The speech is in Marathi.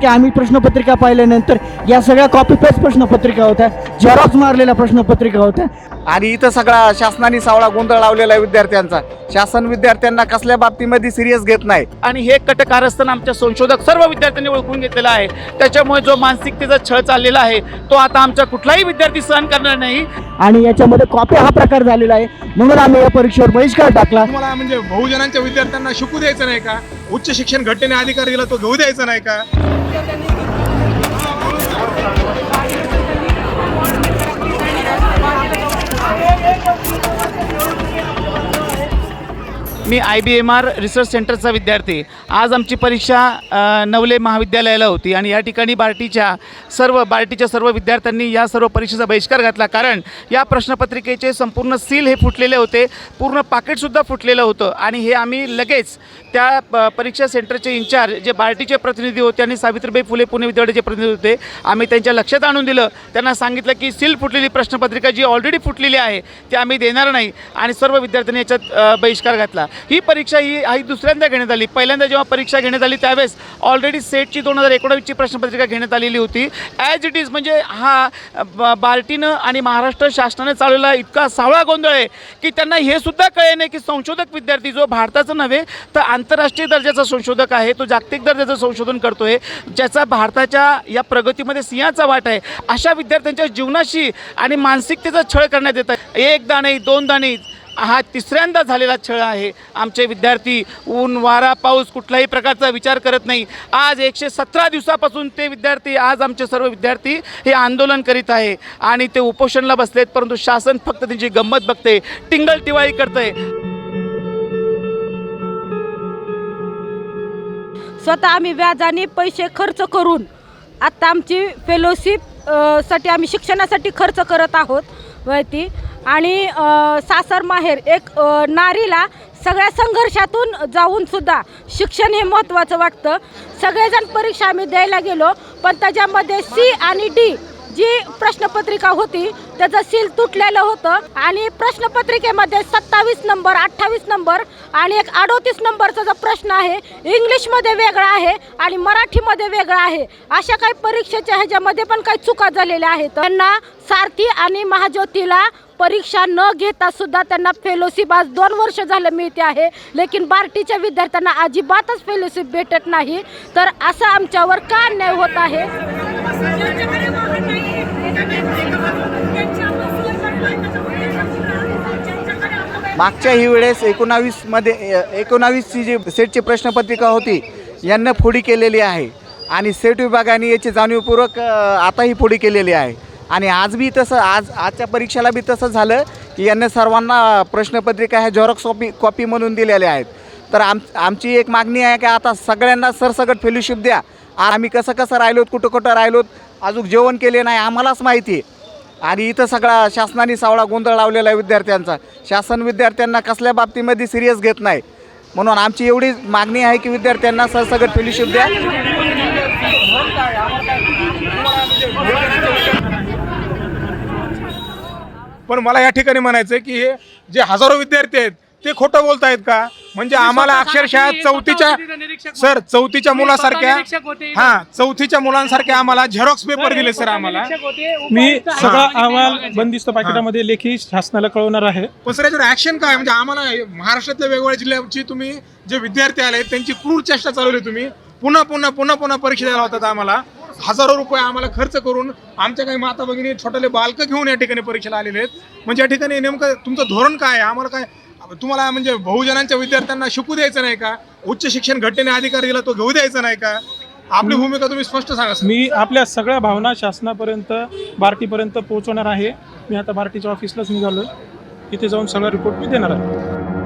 की आम्ही प्रश्नपत्रिका पाहिल्यानंतर या सगळ्या कॉपी पेस्ट प्रश्नपत्रिका होत्या झेरॉक्स मारलेल्या प्रश्नपत्रिका होत्या. आणि इथं सगळा शासनाने सावळा गोंधळ लावलेला आहे विद्यार्थ्यांचा. शासन विद्यार्थ्यांना कसल्या बाबतीमध्ये सिरियस घेत नाही. आणि हे कटकारस्थान आमच्या संशोधक सर्व विद्यार्थ्यांनी ओळखून घेतलेला आहे. त्याच्यामुळे जो मानसिकतेचा छळ चाललेला आहे तो आता आमचा कुठलाही विद्यार्थी सहन करणार नाही. आणि याच्यामध्ये कॉपी हा प्रकार झालेला आहे. म्हणून आम्ही या परीक्षेवर बहिष्कार टाकला. तुम्हाला म्हणजे बहुजनांच्या विद्यार्थ्यांना शिकू द्यायचं नाही का? उच्च शिक्षण घटनेने अधिकार दिला तो घेऊ द्यायचा नाही का? मी I B M R research सेंटरचा विद्यार्थी. आज आमची परीक्षा नवले महाविद्यालयाला होती आणि या ठिकाणी बार्टीच्या सर्व बार्टीच्या सर्व विद्यार्थ्यांनी या सर्व परीक्षेचा बहिष्कार घातला. कारण या प्रश्नपत्रिकेचे संपूर्ण सील हे फुटलेले होते. पूर्ण पाकिटसुद्धा फुटलेलं होतं. आणि हे आम्ही लगेच त्या प- परीक्षा सेंटरचे इन्चार्ज जे बार्टीचे प्रतिनिधी होते आणि सावित्रीबाई फुले पुणे विद्यापीठाचे प्रतिनिधी होते आम्ही त्यांच्या लक्षात आणून दिलं. त्यांना सांगितलं की सील फुटलेली प्रश्नपत्रिका जी ऑलरेडी फुटलेली आहे ती आम्ही देणार नाही. आणि सर्व विद्यार्थ्यांनी याच्यात बहिष्कार घातला. ही परीक्षा ही ही दुसऱ्यांदा घेण्यात आली. पहिल्यांदा जेव्हा परीक्षा घेण्यात आली त्यावेळेस ऑलरेडी सेटची दोन हजार एकोणावीसची प्रश्नपत्रिका घेण्यात आलेली होती. ॲज इट इज म्हणजे हा बार्टीनं आणि महाराष्ट्र शासनाने चालवला इतका सावळा गोंधळ आहे की त्यांना हे सुद्धा कळे नाही की संशोधक विद्यार्थी जो भारताचा नव्हे तर आंतरराष्ट्रीय दर्जाचा संशोधक आहे तो जागतिक दर्जाचं संशोधन करतोय ज्याचा भारताच्या या प्रगतीमध्ये सिंहाचा वाट आहे. अशा विद्यार्थ्यांच्या जीवनाशी आणि मानसिकतेचा छळ करण्यात येत आहे. एकदा नाही दोनदा नाही हा तिसऱ्यांदा झालेला छळ आहे. आमचे विद्यार्थी ऊन वारा पाऊस कुठल्याही प्रकारचा विचार करत नाही. आज एकशे सतरा दिवसापासून ते विद्यार्थी आज आमचे सर्व विद्यार्थी हे आंदोलन करीत आहे. आणि ते उपोषणला बसलेत परंतु शासन फक्त त्यांची गंमत बघते. टिंगल टिवाळी करतंय. स्वतः आम्ही व्याजाने पैसे खर्च करून आत्ता आमची फेलोशिपसाठी आम्ही शिक्षणासाठी खर्च करत आहोत ती आणि सासर माहेर एक नारीला सगळ्या संघर्षातून जाऊन सुद्धा शिक्षण हे महत्त्वाचं वाटतं. सगळेजण परीक्षा आम्ही द्यायला गेलो पण त्याच्यामध्ये सी आणि डी जी प्रश्नपत्रिका होती त्याचं सील तुटलेलं होतं. आणि प्रश्नपत्रिकेमध्ये सत्तावीस नंबर अठ्ठावीस नंबर आणि एक अडोतीस नंबरचा जो प्रश्न आहे इंग्लिशमध्ये वेगळा आहे आणि मराठीमध्ये वेगळा आहे. अशा काही परीक्षेच्या ह्याच्यामध्ये पण काही चुका झालेल्या आहेत. त्यांना सारथी आणि महाज्योतीला परीक्षा न घेता सुद्धा त्यांना फेलोशिप आज दोन वर्ष झालं मिळते आहे. लेकिन बार्टीच्या विद्यार्थ्यांना अजिबातच फेलोशिप भेटत नाही. तर असं आमच्यावर का अन्याय होत आहे? मागच्या ही वेळेस एकोणावीसमध्ये एकोणावीसची जी सेटची प्रश्नपत्रिका होती यांना फोडी केलेली आहे. आणि सेट विभागाने याची जाणीवपूर्वक आताही फोडी केलेली आहे. आणि आज बी तसं आज आजच्या परीक्षेला बी तसं झालं की यांना सर्वांना प्रश्नपत्रिका ह्या झेरॉक्स कॉपी कॉपी म्हणून दिलेल्या आहेत. तर आम आमची एक मागणी आहे की आता सगळ्यांना सरसकट फेलोशिप द्या. आम्ही कसं कसं राहिलोत कुठं कुठं राहिलोत अजून जेवण केले नाही आम्हालाच माहिती आहे. आणि इथं सगळा शासनाने सावळा गोंधळ लावलेला आहे विद्यार्थ्यांचा. शासन विद्यार्थ्यांना कसल्या बाबतीमध्ये सिरियस घेत नाही. म्हणून आमची एवढी मागणी आहे की विद्यार्थ्यांना सरसकट फेलोशिप द्या. पण मला या ठिकाणी म्हणायचं आहे की हे जे हजारो विद्यार्थी आहेत ते खोटं बोलतायत का? म्हणजे आम्हाला अक्षरशः चौथीच्या सर चौथीच्या मुलासारख्या हा चौथीच्या मुलांसारख्या आम्हाला झेरॉक्स पेपर दिले सर आम्हाला. मी सगळा अहवाल बंदिस्त पाकिटामध्ये लेखी शासनाला कळवणार आहे. पण सर याच्यावर ऍक्शन काय? म्हणजे आम्हाला महाराष्ट्रातल्या वेगवेगळ्या जिल्ह्याची तुम्ही जे विद्यार्थी आले त्यांची क्रूर चेष्टा चालवली तुम्ही. पुन्हा पुन्हा पुन्हा पुन्हा परीक्षा द्यायला होतात आम्हाला. हजारो रुपये आम्हाला खर्च करून आमच्या काही माता भगिनी छोटेले बालकं घेऊन या ठिकाणी परीक्षेला आलेले आहेत. म्हणजे या ठिकाणी नेमकं तुमचं धोरण काय आहे? आम्हाला काय तुम्हाला म्हणजे बहुजनांच्या विद्यार्थ्यांना शिकू द्यायचं नाही का? उच्च शिक्षण घटनेने अधिकार दिला तो घेऊ द्यायचा नाही का? आपली भूमिका तुम्ही स्पष्ट सांगा मी आपल्या सगळ्या भावना शासनापर्यंत बार्टीपर्यंत पोहोचवणार आहे. मी आता बार्टीच्या ऑफिसलाच निघालो इथे जाऊन सगळा रिपोर्ट मी देणार आहे.